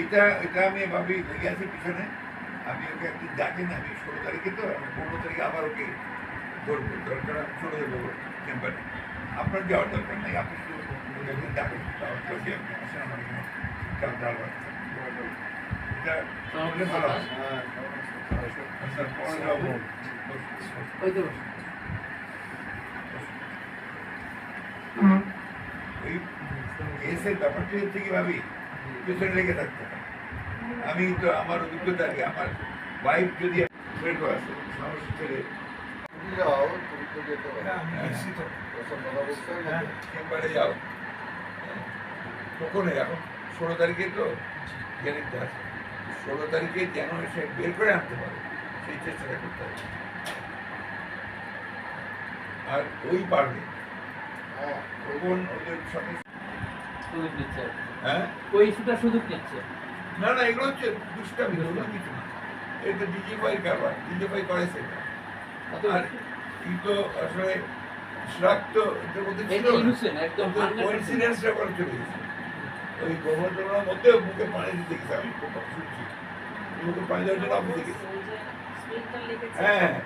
এটা এটা আমি ভাবি লেগে আছে পিছনে আমি ওকে একদিন ডাকেন আমি ষোলো তারিখে তো আমি পনেরো তারিখে আবার ওকে ধরবো দরকার আমি চলে যাব চেম্বারে আপনার যাওয়ার দরকার নেই আপনি শুধু ওকে একদিন ডাকেন তাহলে বলছি আপনি আসেন আমার এখানে চাল ডাল ভাত খান। এটা করলে ভালো হয় আচ্ছা পরে যাব ওই তো বসো। ওই কেসের ব্যাপারটা হচ্ছে কি ভাবি পেছনে লেগে থাকতে হয়। আমি তো আমার অভিজ্ঞতা কি আমার ওয়াইফ যদি ফ্রেন্ড আছে ছেলে তুমি যাও তুমি তো যেতে পারো যাও। কখনো এখন ষোলো তারিখে তো জানিতে আছে। ষোলো তারিখে যেন এসে বের করে আনতে পারে সেই চেষ্টাটা করতে হবে। আর ওই পারবে। হ্যাঁ। ওদের সাথে সুযোগ নিচ্ছে। হ্যাঁ? ওই ইস্যুটা সুযোগ নিচ্ছে। না না এগুলো হচ্ছে দুষ্টামি অন্য কিছু না। এটা ডিজিফাই কারবার ডিজিফাই করে সেটা। আর কিন্তু আসলে শ্রাক তো এটার মধ্যে ছিল কোইন্সিডেন্সটা করে চলে গেছে। ওই গোবর্ধনার মধ্যে মুখে পানি দিতে গেছে আমি শুনছি। মুখে পানি দেওয়ার জন্য গেছি হ্যাঁ।